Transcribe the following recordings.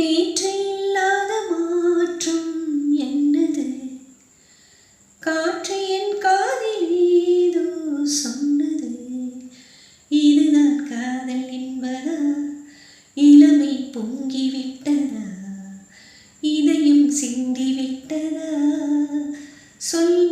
நேற்றில்லாத மாற்றம் என்னது? காற்று என் காதில் ஏதோ சொன்னது. இதுதான் காதல் என்பதா? இளமை பொங்கிவிட்டதா? இதையும் இதயம் சிந்தி சொல்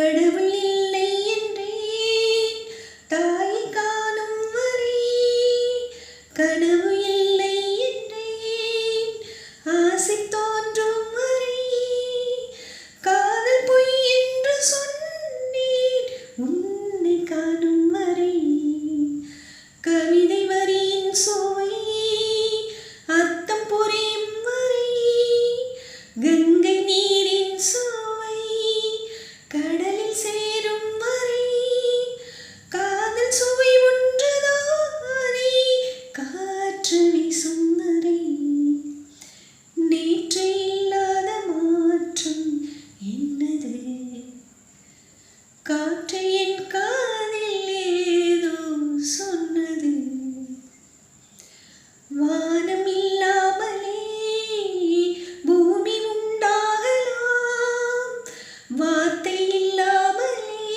கடவுள் இல்லை என்றேன் தாயை காணும் வரை கனவு வானம் இல்லாமலே பூமி உண்டாகலாம். வார்த்தை இல்லாமலே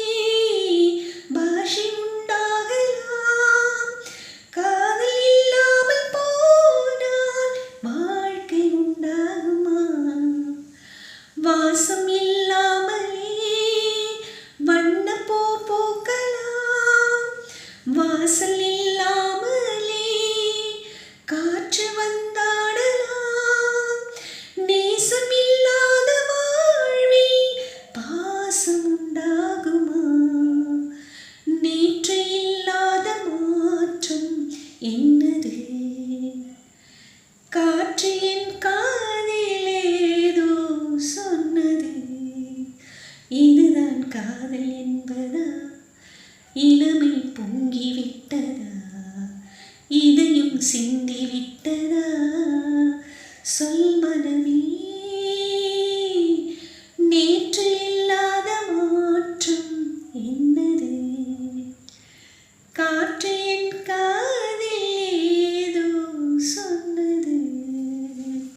பாஷை உண்டாகலாம். காதல் இல்லாமல் போனால் வாழ்க்கை உண்டாகுமா? வாசம் இல்லாமலே வண்ண பூ பூக்கலாம். வாசல் காற்றியின் காதிலேதோ சொன்னது. இதுதான் காதல் என்பதா? இளமை பொங்கிவிட்டதா? இதையும் சிந்திவிட்டதா? சொல்ல